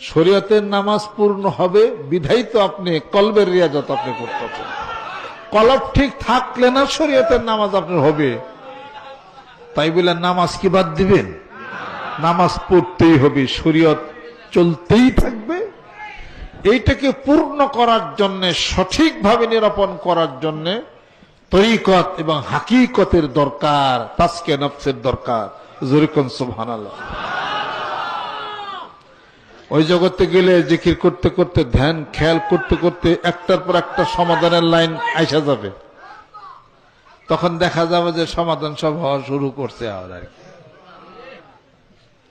শরীয়তের নামাজ পূর্ণ হবে বিধাই তো আপনি, কলবের রিয়াজত আপনি করতেছেন কলব ঠিক থাকলে না শরীয়তের নামাজ আপনার হবে। তাই বলে নামাজ কি বাদ দিবেন? নামাজ পড়তেই হবে, শরীয়ত চলতেই থাকবে। এইটাকে পূর্ণ করার জন্য, সঠিকভাবে নিরাপন করার জন্য তরিকত এবং হাকিকতের দরকার তাসকে নফসের দরকার। জরিকন সুবহানাল্লাহ। ওই জগতে গেলে জিকির করতে করতে, ধ্যান, খেয়াল করতে করতে একটার পর একটা সমাধানের লাইন আইসা যাবে। তখন দেখা যাবে যে সমাধান সব হওয়া শুরু করছে আর আর কি।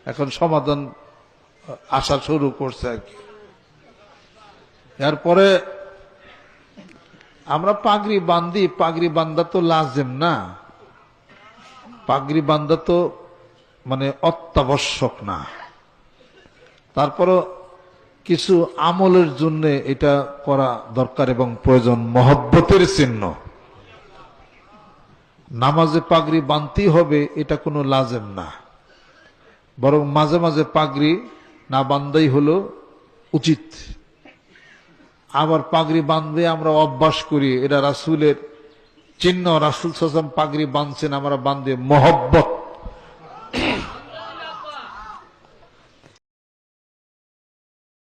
এখন সমাধান আসা শুরু করছে আর কি। এরপরে আমরা পাগড়ি বান্ধি পাগড়ি বান্ধা তো লাজেম না। পাগড়ি বান্ধা তো মানে অত্যাবশ্যক না। তারপরও কিছু আমলের জন্য এটা করা দরকার এবং প্রয়োজন মহব্বতের চিহ্ন। নামাজে পাগড়ি বানতেই হবে, এটা কোনো লাজেম না। বরং মাঝে মাঝে পাগড়ি না বান্ধাই হলো উচিত। আবার পাগড়ি বাঁধবে আমরা অভ্যাস করি এটা রাসুলের চিহ্ন, রাসুল সাসাম পাগড়ি বাঁধছেন আমরা বাঁধে মহব্বত